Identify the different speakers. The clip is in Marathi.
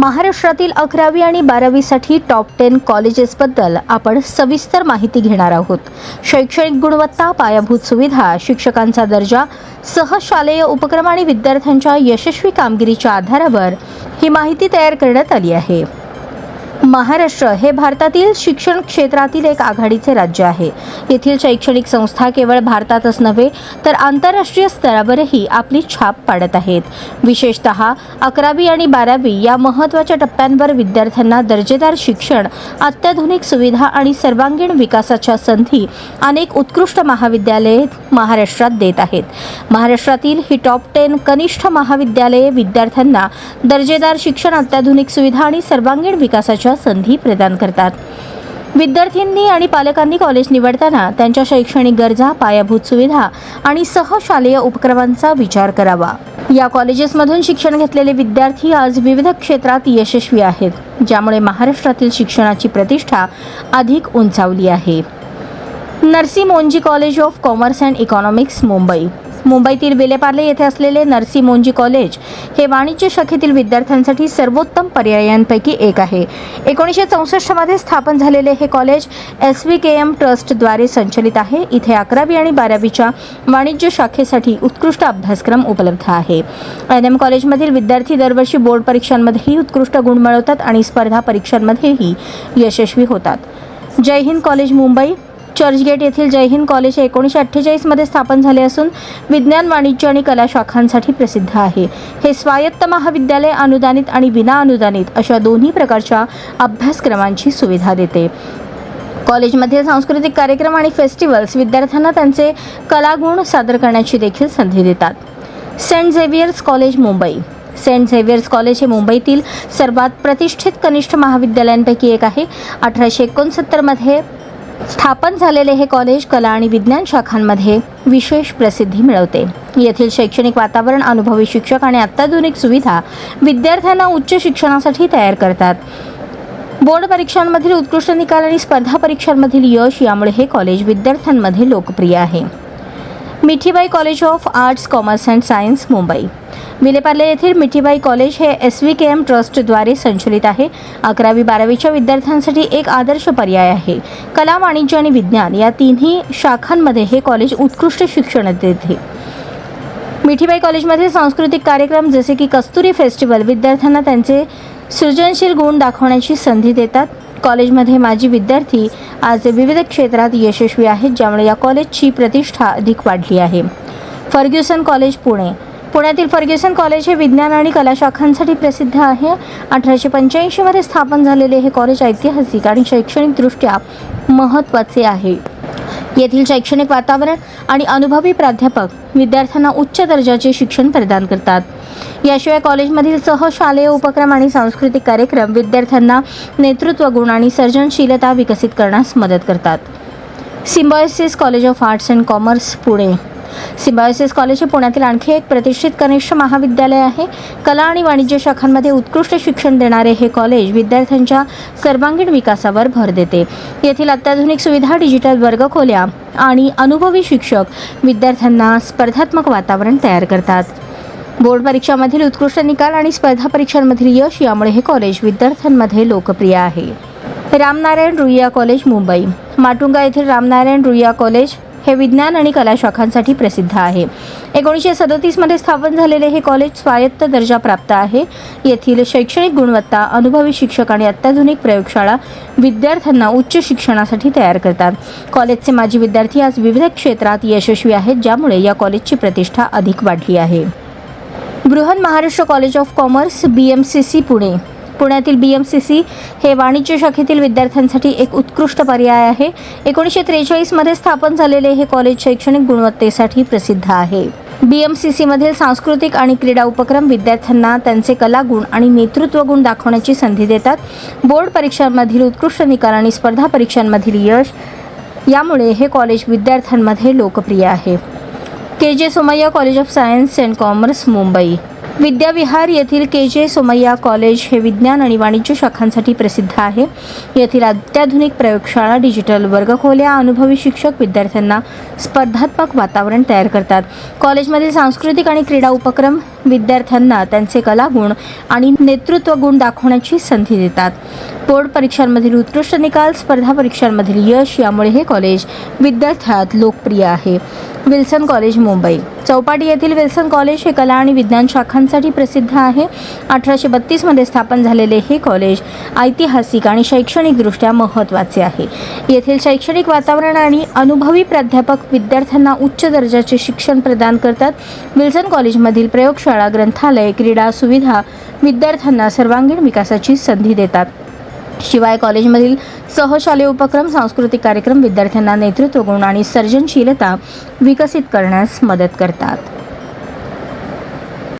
Speaker 1: महाराष्ट्रातील अकरावी आणि बारावीसाठी टॉप टेन कॉलेजेसबद्दल आपण सविस्तर माहिती घेणार आहोत. शैक्षणिक गुणवत्ता पायाभूत सुविधा शिक्षकांचा दर्जा सहशालेय उपक्रम आणि विद्यार्थ्यांच्या यशस्वी कामगिरीच्या आधारावर ही माहिती तयार करण्यात आली आहे. महाराष्ट्र हे भारतातील शिक्षण क्षेत्रातील एक आघाडीचे राज्य आहे. येथील शैक्षणिक संस्था केवळ भारतातच नव्हे तर आंतरराष्ट्रीय स्तरावरही आपली छाप पाडत आहेत. विशेषत अकरावी आणि बारावी या महत्त्वाच्या टप्प्यांवर विद्यार्थ्यांना दर्जेदार शिक्षण अत्याधुनिक सुविधा आणि सर्वांगीण विकासाच्या संधी अनेक उत्कृष्ट महाविद्यालये महाराष्ट्रात देत आहेत. महाराष्ट्रातील ही टॉप टेन कनिष्ठ महाविद्यालये विद्यार्थ्यांना दर्जेदार शिक्षण अत्याधुनिक सुविधा आणि सर्वांगीण विकासाच्या संधी प्रदान करतात. विद्यार्थ्यांनी आणि पालकांनी कॉलेज निवडताना त्यांच्या शैक्षणिक गरजा पायाभूत सुविधा आणि सहशालेय उपक्रमांचा विचार करावा. या कॉलेजेसमधून शिक्षण घेतलेले विद्यार्थी आज विविध क्षेत्रात यशस्वी आहेत ज्यामुळे महाराष्ट्रातील शिक्षणाची प्रतिष्ठा अधिक उंचावली आहे. Narsee Monjee college of commerce and economics Mumbai. मुंबईतील विलेपार्ले येथे असलेले नरसी मोंजी कॉलेज हे वाणिज्य शाखेतील विद्यार्थ्यांसाठी सर्वोत्तम पर्यायांपैकी एक आहे. एकोणीसशे चौसष्टमध्ये स्थापन झालेले हे college S V K M ट्रस्टद्वारे संचलित आहे. इथे अकरावी आणि बारावीच्या वाणिज्य शाखेसाठी उत्कृष्ट अभ्यासक्रम उपलब्ध आहे. एन एम कॉलेजमधील विद्यार्थी दरवर्षी बोर्ड परीक्षांमध्येही उत्कृष्ट गुण मिळवतात आणि स्पर्धा परीक्षांमध्येही यशस्वी होतात. जय हिंद कॉलेज मुंबई. चर्चगेट येथील जय हिंद कॉलेज हे एकोणीसशे अठ्ठेचाळीसमध्ये स्थापन झाले असून विज्ञान वाणिज्य आणि कला शाखांसाठी प्रसिद्ध आहे. हे स्वायत्त महाविद्यालय अनुदानित आणि विनाअनुदानित अशा दोन्ही प्रकारच्या अभ्यासक्रमांची सुविधा देते. कॉलेजमध्ये सांस्कृतिक कार्यक्रम आणि फेस्टिवल्स विद्यार्थ्यांना त्यांचे कलागुण सादर करण्याची देखील संधी देतात. Saint Xavier's college Mumbai. Saint Xavier's college हे मुंबईतील सर्वात प्रतिष्ठित कनिष्ठ महाविद्यालयांपैकी एक आहे. अठराशे एकोणसत्तरमध्ये स्थापन झालेले हे कॉलेज कला आणि विज्ञान शाखांमध्ये विशेष प्रसिद्धी मिळवते. येथील शैक्षणिक वातावरण अनुभवी शिक्षक आणि अत्याधुनिक सुविधा विद्यार्थ्यांना उच्च शिक्षणासाठी तयार करतात. बोर्ड परीक्षांमधील उत्कृष्ट निकाल आणि स्पर्धा परीक्षांमधील यश यामुळे हे कॉलेज विद्यार्थ्यांमध्ये लोकप्रिय आहे. Mithibai college of arts commerce and science Mumbai. Vile Parle येथील मिठीबाई कॉलेज हे एस व्ही के एम ट्रस्टद्वारे संचलित आहे. अकरावी बारावीच्या विद्यार्थ्यांसाठी एक आदर्श पर्याय आहे. कला वाणिज्य आणि विज्ञान या तिन्ही शाखांमध्ये हे कॉलेज उत्कृष्ट शिक्षण देते. मिठीबाई कॉलेजमध्ये सांस्कृतिक कार्यक्रम जसे की कस्तुरी फेस्टिवल विद्यार्थ्यांना त्यांचे सृजनशील गुण दाखवण्याची संधी देतात. कॉलेजमध्ये माजी विद्यार्थी आज विविध क्षेत्रात यशस्वी आहेत ज्यामुळे या कॉलेजची प्रतिष्ठा अधिक वाढली आहे. Fergusson college Pune. पुण्यातील फर्ग्युसन कॉलेज हे विज्ञान आणि कला शाखांसाठी प्रसिद्ध आहे. अठराशे पंच्याऐंशीमध्ये स्थापन झालेले हे कॉलेज ऐतिहासिक आणि शैक्षणिकदृष्ट्या महत्त्वाचे आहे. येथील शैक्षणिक वातावरण आणि अनुभवी प्राध्यापक विद्यार्थ्यांना उच्च दर्जाचे शिक्षण प्रदान करतात. याशिवाय कॉलेजमधील सहशालेय उपक्रम आणि सांस्कृतिक कार्यक्रम विद्यार्थ्यांना नेतृत्व गुण आणि सर्जनशीलता विकसित करण्यास मदत करतात. Symbiosis college of arts and commerce Pune. Symbiosis college हे पुण्यातील आणखी एक प्रतिष्ठित कनिष्ठ महाविद्यालय आहे. कला आणि वाणिज्य शाखांमध्ये उत्कृष्ट शिक्षण देणारे हे कॉलेज विद्यार्थ्यांच्या सर्वांगीण विकासावर भर देते. येथील अत्याधुनिक सुविधा डिजिटल वर्गखोल्या आणि अनुभवी शिक्षक विद्यार्थ्यांना स्पर्धात्मक वातावरण तयार करतात. बोर्ड परीक्षामधील उत्कृष्ट निकाल आणि स्पर्धा परीक्षांमधील यश यामुळे हे कॉलेज विद्यार्थ्यांमध्ये लोकप्रिय आहे. रामनारायण रुईया कॉलेज मुंबई. माटुंगा येथील रामनारायण रुईया कॉलेज हे विज्ञान आणि कला शाखांसाठी प्रसिद्ध आहे. एकोणीसशे सदतीसमध्ये स्थापन झालेले हे कॉलेज स्वायत्त दर्जा प्राप्त आहे. येथील शैक्षणिक गुणवत्ता अनुभवी शिक्षक आणि अत्याधुनिक प्रयोगशाळा विद्यार्थ्यांना उच्च शिक्षणासाठी तयार करतात. कॉलेजचे माजी विद्यार्थी आज विविध क्षेत्रात यशस्वी आहेत ज्यामुळे या कॉलेजची प्रतिष्ठा अधिक वाढली आहे. Brihan Maharashtra college of commerce B M C C Pune. पुण्यातील बी एम सी सी हे वाणिज्य शाखेतील विद्यार्थ्यांसाठी एक उत्कृष्ट पर्याय आहे. एकोणीसशे त्रेचाळीसमध्ये स्थापन झालेले हे कॉलेज शैक्षणिक गुणवत्तेसाठी प्रसिद्ध आहे. बी एम सी सीमधील सांस्कृतिक आणि क्रीडा उपक्रम विद्यार्थ्यांना त्यांचे कलागुण आणि नेतृत्व गुण दाखवण्याची संधी देतात. बोर्ड परीक्षांमधील उत्कृष्ट निकाल आणि स्पर्धा परीक्षांमधील यश यामुळे हे कॉलेज विद्यार्थ्यांमध्ये लोकप्रिय आहे. K J Somaiya college of science and commerce Mumbai. Vidyavihar येथील के जे सोमय्या कॉलेज हे विज्ञान आणि वाणिज्य शाखांसाठी प्रसिद्ध आहे. येथील अत्याधुनिक प्रयोगशाळा डिजिटल वर्गखोल्या अनुभवी शिक्षक विद्यार्थ्यांना स्पर्धात्मक वातावरण तयार करतात. कॉलेजमधील सांस्कृतिक आणि क्रीडा उपक्रम विद्यार्थ्यांना त्यांचे कलागुण आणि नेतृत्व गुण दाखवण्याची संधी देतात. बोर्ड परीक्षांमधील उत्कृष्ट निकाल स्पर्धा परीक्षांमधील यश यामुळे हे कॉलेज विद्यार्थ्यात लोकप्रिय आहे. Wilson college Mumbai. चौपाटी येथील विल्सन कॉलेज हे कला आणि विज्ञान शाखांसाठी प्रसिद्ध आहे. अठराशे बत्तीसमध्ये स्थापन झालेले हे कॉलेज ऐतिहासिक आणि शैक्षणिकदृष्ट्या महत्त्वाचे आहे. येथील शैक्षणिक वातावरण आणि अनुभवी प्राध्यापक विद्यार्थ्यांना उच्च दर्जाचे शिक्षण प्रदान करतात. विल्सन कॉलेजमधील प्रयोगशाळा शाळा ग्रंथालय क्रीडा सुविधा विद्यार्थ्यांना सर्वांगीण विकासाची संधी देतात. शिवाय कॉलेजमधील सहशालेय उपक्रम सांस्कृतिक कार्यक्रम विद्यार्थ्यांना नेतृत्व गुण आणि सर्जनशीलता विकसित करण्यास मदत करतात.